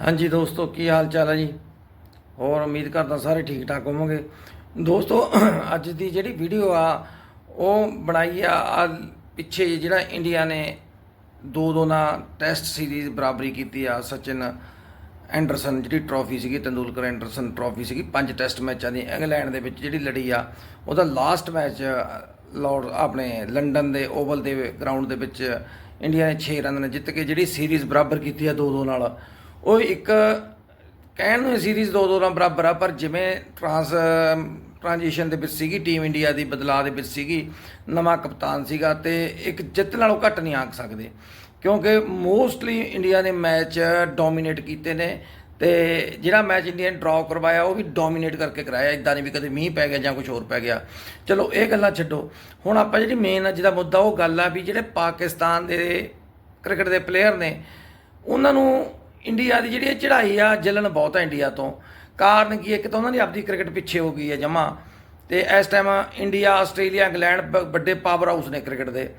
ਹਾਂਜੀ ਦੋਸਤੋ, ਕੀ ਹਾਲ ਚਾਲ ਹੈ ਜੀ? ਹੋਰ ਉਮੀਦ ਕਰਦਾ ਸਾਰੇ ਠੀਕ ਠਾਕ ਹੋਵੋਗੇ। ਦੋਸਤੋ, ਅੱਜ ਦੀ ਜਿਹੜੀ ਵੀਡੀਓ ਆ, ਉਹ ਬਣਾਈ ਆ ਆ ਪਿੱਛੇ ਜਿਹੇ ਜਿਹੜਾ ਇੰਡੀਆ ਨੇ ਦੋ ਦੋ ਨਾਲ ਟੈਸਟ ਸੀਰੀਜ਼ ਬਰਾਬਰੀ ਕੀਤੀ ਆ ਸਚਿਨ ਐਂਡਰਸਨ ਜਿਹੜੀ ਟਰੋਫੀ ਸੀਗੀ, ਤੰਦੂਲਕਰ ਐਂਡਰਸਨ ਟਰੋਫੀ ਸੀਗੀ, ਪੰਜ ਟੈਸਟ ਮੈਚਾਂ ਦੀ ਇੰਗਲੈਂਡ ਦੇ ਵਿੱਚ ਜਿਹੜੀ ਲੜੀ ਆ, ਉਹਦਾ ਲਾਸਟ ਮੈਚ, ਲਾਰਡ, ਆਪਣੇ ਲੰਡਨ ਦੇ ਓਵਲ ਦੇ ਗਰਾਊਂਡ ਦੇ ਵਿੱਚ ਇੰਡੀਆ ਨੇ 6 ਰਨ ਨਾਲ ਜਿੱਤ ਕੇ ਜਿਹੜੀ ਸੀਰੀਜ਼ ਬਰਾਬਰ ਕੀਤੀ ਆ 2-2 ਨਾਲ। ਉਹ ਇੱਕ ਕਹਿਣ ਨੂੰ ਸੀਰੀਜ਼ 2-2 ਨਾਲ ਬਰਾਬਰ ਆ, ਪਰ ਜਿਵੇਂ ਟਰਾਂਸ ਟ੍ਰਾਂਜੀਸ਼ਨ ਦੇ ਵਿੱਚ ਸੀਗੀ ਟੀਮ ਇੰਡੀਆ ਦੀ ਬਦਲਾਅ ਦੇ ਵਿੱਚ ਸੀਗੀ, ਨਵਾਂ ਕਪਤਾਨ ਸੀਗਾ ਤੇ ਇੱਕ ਜਿੱਤ ਨਾਲੋਂ ਘੱਟ ਨਹੀਂ ਆਖ ਸਕਦੇ। ਕਿਉਂਕਿ ਮੋਸਟਲੀ ਇੰਡੀਆ ਨੇ ਮੈਚ ਡੋਮੀਨੇਟ ਕੀਤੇ ਨੇ ਤੇ ਜਿਹੜਾ ਮੈਚ ਇੰਡੀਆ ਨੇ ਡਰਾਅ ਕਰਵਾਇਆ, ਉਹ ਵੀ ਡੋਮੀਨੇਟ ਕਰਕੇ ਕਰਾਇਆ ਇਦਾਂ ਨਹੀਂ ਵੀ ਕਦੇ ਮੀਂਹ ਪੈ ਗਿਆ ਜਾਂ ਕੁਝ ਹੋਰ ਪੈ ਗਿਆ। ਚਲੋ, ਇਹ ਗੱਲਾਂ ਛੱਡੋ। ਹੁਣ ਆਪਾਂ ਜਿਹੜੀ ਮੇਨ ਅੱਜ ਦਾ ਮੁੱਦਾ ਉਹ ਗੱਲ ਆ ਵੀ ਜਿਹੜੇ ਪਾਕਿਸਤਾਨ ਦੇ ਕ੍ਰਿਕਟ ਦੇ ਪਲੇਅਰ ਨੇ, ਉਹਨਾਂ ਨੂੰ ਇੰਡੀਆ ਦੀ ਜਿਹੜੀ ਇਹ ਚੜ੍ਹਾਈ ਆ, ਜਲਨ ਬਹੁਤ ਹੈ ਇੰਡੀਆ ਤੋਂ। ਕਾਰਨ ਕੀ ਹੈ ਇੱਕ ਤਾਂ ਉਹਨਾਂ ਦੀ ਆਪਦੀ ਕ੍ਰਿਕਟ ਪਿੱਛੇ ਹੋ ਗਈ ਹੈ ਜਮਾ। ਤੇ ਇਸ ਟਾਈਮ ਇੰਡੀਆ, ਆਸਟ੍ਰੇਲੀਆ, ਇੰਗਲੈਂਡ ਬ- ਵੱਡੇ ਪਾਵਰ ਹਾਊਸ ਨੇ ਕ੍ਰਿਕਟ ਦੇ।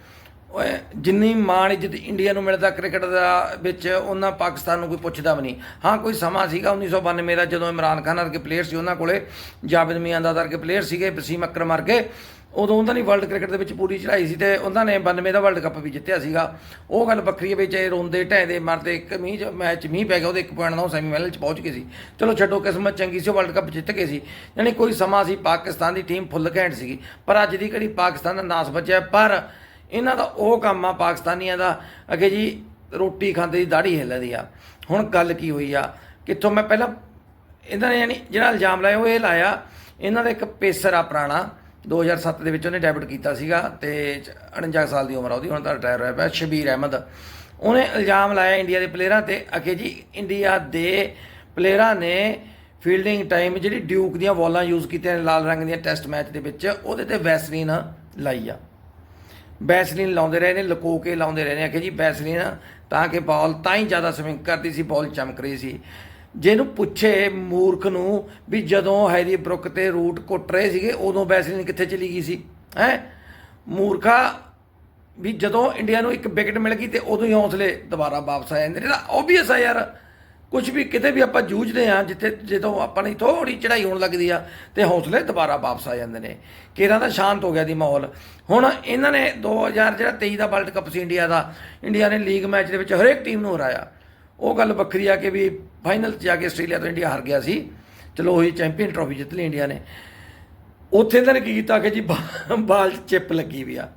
ਜਿੰਨੀ ਮਾਣ ਇੱਜ਼ਤ ਇੰਡੀਆ ਨੂੰ ਮਿਲਦਾ ਕ੍ਰਿਕਟ ਦਾ ਵਿੱਚ ਉਹਨਾਂ ਪਾਕਿਸਤਾਨ ਨੂੰ ਕੋਈ ਪੁੱਛਦਾ ਵੀ ਨਹੀਂ। ਹਾਂ, ਕੋਈ ਸਮਾਂ ਸੀਗਾ 1992 ਦਾ ਜਦੋਂ ਇਮਰਾਨ ਖਾਨ ਵਰਗੇ ਪਲੇਅਰ ਸੀ ਉਹਨਾਂ ਕੋਲੇ, ਜਾਵੇਦ ਮਿਆਂਦਾ ਵਰਗੇ ਪਲੇਅਰ ਸੀਗੇ, ਵਸੀਮ ਅਕਰਮ ਵਰਗੇ। ਉਦੋਂ ਉਹਨਾਂ ਦੀ ਵਰਲਡ ਕ੍ਰਿਕਟ ਦੇ ਵਿੱਚ ਪੂਰੀ ਚੜ੍ਹਾਈ ਸੀ ਤੇ ਉਹਨਾਂ ਨੇ 92 ਦਾ ਵਰਲਡ ਕੱਪ ਵੀ ਜਿੱਤਿਆ ਸੀਗਾ। ਉਹ ਗੱਲ ਵੱਖਰੀ ਹੈ ਵਿੱਚ ਇਹ ਰੋਂਦੇ, ਢਹਿੰਦੇ, ਮਰਦੇ, ਇੱਕ ਮੀਂਹ 'ਚ ਮੈਚ ਮੀਂਹ ਪੈ ਗਿਆ, ਉਹਦੇ ਇੱਕ ਪੁਆਇੰਟ ਨਾਲ ਸੈਮੀਫਾਈਨਲ 'ਚ ਪਹੁੰਚ ਗਏ ਸੀ। ਚਲੋ ਛੱਡੋ, ਕਿਸਮਤ ਚੰਗੀ ਸੀ, ਉਹ ਵਰਲਡ ਕੱਪ ਜਿੱਤ ਗਏ ਸੀ। ਯਾਨੀ ਕੋਈ ਸਮਾਂ ਸੀ, ਪਾਕਿਸਤਾਨ ਦੀ ਟੀਮ ਫੁੱਲ ਘੈਂਟ ਸੀਗੀ। ਪਰ ਅੱਜ ਦੀ ਘੜੀ ਪਾਕਿਸਤਾਨ ਦਾ ਨਾਸ ਬਚਿਆ ਪਰ ਇਹਨਾਂ ਦਾ ਉਹ ਕੰਮ ਆ, ਪਾਕਿਸਤਾਨੀਆਂ ਦਾ, ਅਗੇ ਜੀ ਰੋਟੀ ਖਾਂਦੇ ਦੀ ਦਾੜੀ ਹਿੱਲਦੀ ਆ। ਹੁਣ ਗੱਲ ਕੀ ਹੋਈ ਆ? ਕਿੱਥੋਂ ਮੈਂ ਪਹਿਲਾਂ ਇਹਨਾਂ ਨੇ ਯਾਨੀ ਜਿਹੜਾ ਇਲਜ਼ਾਮ ਲਾਇਆ, ਉਹ ਇਹ ਲਾਇਆ, ਇਹਨਾਂ ਦਾ ਇੱਕ ਪੇਸਰ ਆ ਪੁਰਾਣਾ। 2007 ਦੇ ਵਿੱਚ ਉਹਨੇ ਡੈਬਿਟ ਕੀਤਾ ਸੀਗਾ ਤੇ 49 ਸਾਲ ਦੀ ਉਮਰ ਆ ਉਹਦੀ, ਹੁਣ ਤਾਂ ਰਿਟਾਇਰ ਹੋਇਆ ਪਿਆ, ਸ਼ਬੀਰ ਅਹਿਮਦ। ਉਹਨੇ ਇਲਜ਼ਾਮ ਲਾਇਆ ਇੰਡੀਆ ਦੇ ਪਲੇਅਰਾਂ ਤੇ ਅਖੇ ਜੀ ਇੰਡੀਆ ਦੇ ਪਲੇਅਰਾਂ ਨੇ ਫੀਲਡਿੰਗ ਟਾਈਮ ਜਿਹੜੀ ਡਿਊਕ ਦੀਆਂ ਬਾਲਾਂ ਯੂਜ਼ ਕੀਤੀਆਂ ਨੇ, ਲਾਲ ਰੰਗ ਦੀਆਂ ਟੈਸਟ ਮੈਚ ਦੇ ਵਿੱਚ, ਉਹਦੇ ਤੇ ਵੈਸਲੀਨ ਲਾਈ ਆ। ਵੈਸਲੀਨ ਲਾਉਂਦੇ ਰਹੇ ਨੇ ਲਕੋ ਕੇ ਲਾਉਂਦੇ ਰਹੇ ਨੇ ਕਿ ਜੀ ਵੈਸਲੀਨ ਤਾਂ ਕਿ ਬਾਲ ਤਾਂ ਹੀ ਜ਼ਿਆਦਾ ਸਵਿੰਗ ਕਰਦੀ ਸੀ ਬਾਲ ਚਮਕ ਰਹੀ ਸੀ। ਜਿਹਨੂੰ ਪੁੱਛੇ ਮੂਰਖ ਨੂੰ ਵੀ ਜਦੋਂ ਹੈਰੀ ਬਰੁੱਕ ਤੇ ਰੂਟ ਕੁੱਟ ਰਹੇ ਸੀਗੇ, ਉਦੋਂ ਬੈਸਲੀਨ ਕਿੱਥੇ ਚਲੀ ਗਈ ਸੀ, ਹੈ? ਮੂਰਖਾ ਵੀ ਜਦੋਂ ਇੰਡੀਆ ਨੂੰ ਇੱਕ ਵਿਕਟ ਮਿਲ ਗਈ ਤੇ ਉਦੋਂ ਹੀ ਹੌਸਲੇ ਦੁਬਾਰਾ ਵਾਪਸ ਆ ਜਾਂਦੇ ਨੇ। ਤਾਂ ਓਬਵੀਅਸ ਆ ਯਾਰ ਕੁਝ ਵੀ ਕਿਤੇ ਵੀ ਆਪਾਂ ਜੂਝਦੇ ਆ ਜਿੱਥੇ ਜਦੋਂ ਆਪਾਂ ਨੇ ਥੋੜੀ ਚੜਾਈ ਹੋਣ ਲੱਗਦੀ ਆ ਤੇ ਹੌਸਲੇ ਦੁਬਾਰਾ ਵਾਪਸ ਆ ਜਾਂਦੇ ਨੇ। ਕਿਰਾਂ ਦਾ ਸ਼ਾਂਤ ਹੋ ਗਿਆ ਦੀ ਮਾਹੌਲ। ਹੁਣ ਇਹਨਾਂ ਨੇ 2000 ਜਿਹੜਾ 23 ਦਾ ਵਰਲਡ ਕੱਪ ਸੀ ਇੰਡੀਆ ਦਾ, ਇੰਡੀਆ ਨੇ ਲੀਗ ਮੈਚ ਦੇ ਵਿੱਚ ਹਰੇਕ ਟੀਮ ਨੂੰ ਹਰਾਇਆ। ਉਹ ਗੱਲ ਵੱਖਰੀ ਆ ਕਿ ਵੀ ਫਾਈਨਲ 'ਚ ਜਾ ਕੇ ਆਸਟ੍ਰੇਲੀਆ ਤੋਂ ਇੰਡੀਆ ਹਾਰ ਗਿਆ ਸੀ। ਚਲੋ ਉਹੀ ਚੈਂਪੀਅਨ ਟਰੋਫੀ ਜਿੱਤ ਲਈ ਇੰਡੀਆ ਨੇ। ਉੱਥੇ ਇਹਨਾਂ ਕੀ ਕੀਤਾ ਕਿ ਜੀ ਬਾ- ਬਾਲ 'ਚ ਚਿੱਪ ਲੱਗੀ ਵੀ ਆ।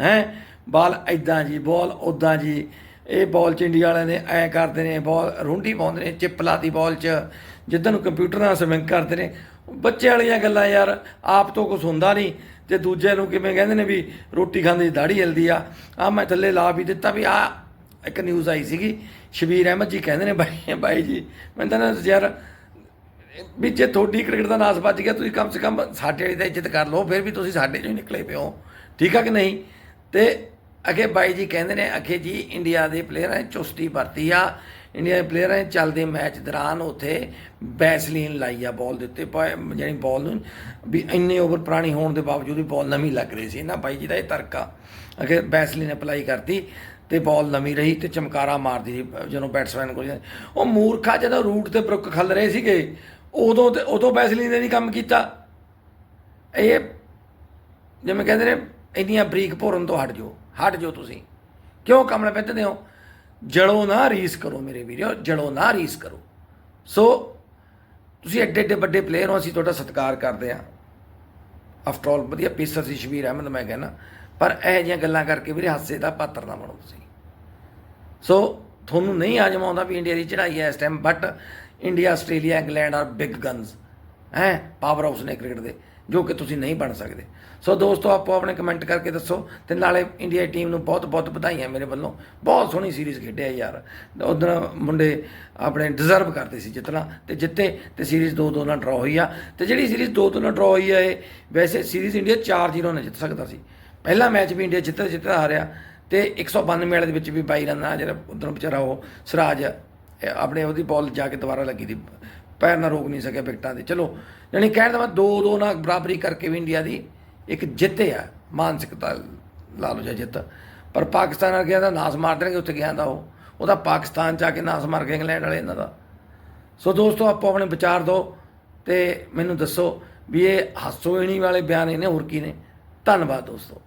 ਹੈ? ਬਾਲ ਐਦਾਂ ਜੀ, ਬਾਲ ਉਦਾਂ ਜੀ। ਇਹ ਬਾਲ 'ਚ ਇੰਡੀਆ ਵਾਲਿਆਂ ਨੇ ਐ ਕਰਦੇ ਨੇ, ਬਾਲ ਰੁੰਡੀ ਪਾਉਂਦੇ ਨੇ, ਚਿੱਪ ਲਾਤੀ ਬਾਲ 'ਚ। ਜਿੱਦਾਂ ਨੂੰ ਕੰਪਿਊਟਰ ਨਾਲ ਸਵਿੰਗ ਕਰਦੇ ਨੇ। ਬੱਚੇ ਵਾਲੀਆਂ ਗੱਲਾਂ ਯਾਰ, ਆਪ ਤੋਂ ਕੁਝ ਹੁੰਦਾ ਨਹੀਂ। ਤੇ ਦੂਜੇ ਨੂੰ ਕਿਵੇਂ ਕਹਿੰਦੇ ਨੇ ਵੀ ਰੋਟੀ ਖਾਂਦੇ ਦੀ ਦਾੜੀ ਹਿਲਦੀ ਆ। ਆ ਮੈਂ ਥੱਲੇ ਲਾ ਵੀ ਦਿੱਤਾ ਵੀ ਆ ਇੱਕ ਨਿਊਜ਼ ਆਈ ਸੀਗੀ, ਸ਼ਬੀਰ ਅਹਿਮਦ ਜੀ ਕਹਿੰਦੇ ਨੇ, ਬਾਈ ਬਾਈ ਜੀ, ਮੈਂ ਤਾਂ ਨਾ ਯਾਰ, ਵੀ ਜੇ ਤੁਹਾਡੀ ਕ੍ਰਿਕਟ ਦਾ ਨਾਸ ਵੱਜ ਗਿਆ, ਤੁਸੀਂ ਕਮ ਸੇ ਕਮ ਸਾਡੇ ਵਾਲੀ ਦਾ ਇੱਜ਼ਤ ਕਰ ਲਓ, ਫਿਰ ਵੀ ਤੁਸੀਂ ਸਾਡੇ ਚੋਂ ਹੀ ਨਿਕਲੇ ਪਿਓ ਠੀਕ ਆ ਕਿ ਨਹੀਂ? ਤੇ ਅਗੇ ਬਾਈ ਜੀ ਕਹਿੰਦੇ ਨੇ ਅਗੇ ਜੀ, ਇੰਡੀਆ ਦੇ ਪਲੇਅਰਾਂ ਨੇ ਚੁਸਤੀ ਵਰਤੀ ਆ। ਇੰਡੀਆ ਦੇ ਪਲੇਅਰਾਂ ਨੇ ਚੱਲਦੇ ਮੈਚ ਦੌਰਾਨ ਉੱਥੇ ਬੈਸਲੀਨ ਲਾਈ ਆ ਬਾਲ ਦੇ ਉੱਤੇ ਪ- ਜਾਣੀ ਬਾਲ ਨੂੰ, ਵੀ ਇੰਨੇ ਓਵਰ ਪੁਰਾਣੀ ਹੋਣ ਦੇ ਬਾਵਜੂਦ ਵੀ ਬਾਲ ਨਵੀਂ ਲੱਗ ਰਹੀ ਸੀ। ਨਾ ਬਾਈ ਜੀ ਦਾ ਇਹ ਤਰਕ ਆ। ਅਗੇ ਬੈਸਲੀਨ ਅਪਲਾਈ ਕਰਤੀ। ਤੇ ਬਾਲ ਨਵੀਂ ਰਹੀ ਤੇ ਚਮਕਾਰਾ ਮਾਰਦੀ ਸੀ, ਜਦੋਂ ਬੈਟਸਮੈਨ ਕੋਲ ਉਹ ਮੂਰਖਾ ਜਦੋਂ ਰੂਟ ਤੇ ਬਰੁੱਕ ਖੱਲ ਰਹੇ ਸੀਗੇ, ਉਦੋਂ ਤੇ ਉਦੋਂ ਬੈਸਲੀਨ ਨੇ ਨਹੀਂ ਕੰਮ ਕੀਤਾ। ਇਹ ਜਿਵੇਂ ਕਹਿੰਦੇ ਨੇ, ਇੰਨੀਆਂ ਬਰੀਕ ਭੋਰਨ ਤੋਂ ਹਟ ਜਾਓ ਹਟ ਜਾਓ ਤੁਸੀਂ। ਕਿਉਂ ਕਮਲ ਪੈਂਦੇ ਹੋ? ਜੜੋ ਨਾ ਰੀਸ ਕਰੋ ਮੇਰੇ ਵੀਰੋ, ਜੜੋ ਨਾ ਰੀਸ ਕਰੋ। ਸੋ ਤੁਸੀਂ ਐਡੇ ਐਡੇ ਵੱਡੇ ਪਲੇਅਰ ਹੋ, ਅਸੀਂ ਤੁਹਾਡਾ ਸਤਿਕਾਰ ਕਰਦੇ ਹਾਂ। ਆਫਟਰ ਆਲ ਵਧੀਆ ਪੇਸਰ ਸੀ ਸ਼ਬੀਰ ਅਹਿਮਦ, ਮੈਂ ਕਹਿੰਦਾ। ਪਰ ਇਹ ਜਿਹੀਆਂ ਗੱਲਾਂ ਕਰਕੇ ਵੀਰੇ ਹਾਸੇ ਦਾ ਪਾਤਰ ਨਾ ਬਣੋ ਤੁਸੀਂ। ਸੋ ਤੁਹਾਨੂੰ ਨਹੀਂ ਆਜਮਾਉਂਦਾ ਵੀ ਇੰਡੀਆ ਦੀ ਚੜ੍ਹਾਈ ਹੈ ਇਸ time but India Australia England are big guns ਹੈ? ਪਾਵਰ ਹਾਊਸ ਨੇ ਕ੍ਰਿਕਟ ਦੇ, ਜੋ ਕਿ ਤੁਸੀਂ ਨਹੀਂ ਬਣ ਸਕਦੇ। ਸੋ ਦੋਸਤੋ, ਆਪੋ ਆਪਣੇ ਕਮੈਂਟ ਕਰਕੇ ਦੱਸੋ ਤੇ ਨਾਲੇ ਇੰਡੀਆ ਟੀਮ ਨੂੰ ਬਹੁਤ ਬਹੁਤ ਵਧਾਈਆਂ ਮੇਰੇ ਵੱਲੋਂ। ਬਹੁਤ ਸੋਹਣੀ ਸੀਰੀਜ਼ ਖੇਡਿਆ ਯਾਰ। ਉਧਰ ਮੁੰਡੇ ਆਪਣੇ ਡਿਜ਼ਰਵ ਕਰਦੇ ਸੀ ਜਿੱਤਣਾ ਤੇ ਜਿੱਤੇ ਤੇ ਸੀਰੀਜ਼ 2-2 ਨਾਲ ਡਰਾ ਹੋਈ ਆ। ਤੇ ਜਿਹੜੀ ਸੀਰੀਜ਼ 2-2 ਨਾਲ ਡਰਾ ਹੋਈ ਆ, ਇਹ ਵੈਸੇ ਸੀਰੀਜ਼ ਇੰਡੀਆ 4-0 ਨਾਲ ਜਿੱਤ ਸਕਦਾ ਸੀ। ਪਹਿਲਾ ਮੈਚ ਵੀ ਇੰਡੀਆ ਜਿੱਤਦਾ ਜਿੱਤਦਾ ਹਾਰਿਆ। ਤੇ 192 ਵਾਲੇ ਦੇ ਵਿੱਚ ਵੀ ਬਾਈ ਰਨ ਆ, ਜਿਹੜਾ ਉਧਰੋਂ ਵਿਚਾਰਾ ਉਹ ਸਿਰਾਜ ਆਪਣੇ ਉਹਦੀ ਬਾਲ ਜਾ ਕੇ ਦੁਬਾਰਾ ਲੱਗੀ ਦੀ। ਪੈਰ ਨਾਲ ਰੋਕ ਨਹੀਂ ਸਕਿਆ ਵਿਕਟਾਂ ਦੇ। ਚਲੋ, ਯਾਨੀ ਕਹਿਣ ਦਾ ਮੈਂ 2-2 ਨਾਲ ਬਰਾਬਰੀ ਕਰਕੇ ਵੀ ਇੰਡੀਆ ਦੀ ਇੱਕ ਜਿੱਤ ਆ ਮਾਨਸਿਕਤਾ ਲਾ ਲਓ ਜਾਂ ਜਿੱਤ। ਪਰ ਪਾਕਿਸਤਾਨ ਆ ਗਿਆ ਤਾਂ ਨਾਸ ਮਾਰ ਦੇਣਗੇ, ਉੱਥੇ ਗਿਆ ਦਾ ਉਹ। ਉਹਦਾ ਪਾਕਿਸਤਾਨ ਚ ਆ ਕੇ ਨਾਸ ਮਾਰ ਕੇ ਇੰਗਲੈਂਡ ਵਾਲੇ ਇਹਨਾਂ ਦਾ। ਸੋ ਦੋਸਤੋ, ਆਪੋ ਆਪਣੇ ਵਿਚਾਰ ਦਿਓ ਤੇ ਮੈਨੂੰ ਦੱਸੋ ਵੀ ਇਹ ਹਾਸੋਹੀਣੀ ਵਾਲੇ ਬਿਆਨ ਇਹਨੇ ਹੋਰ ਕੀ ਨੇ। ਧੰਨਵਾਦ ਦੋਸਤੋ।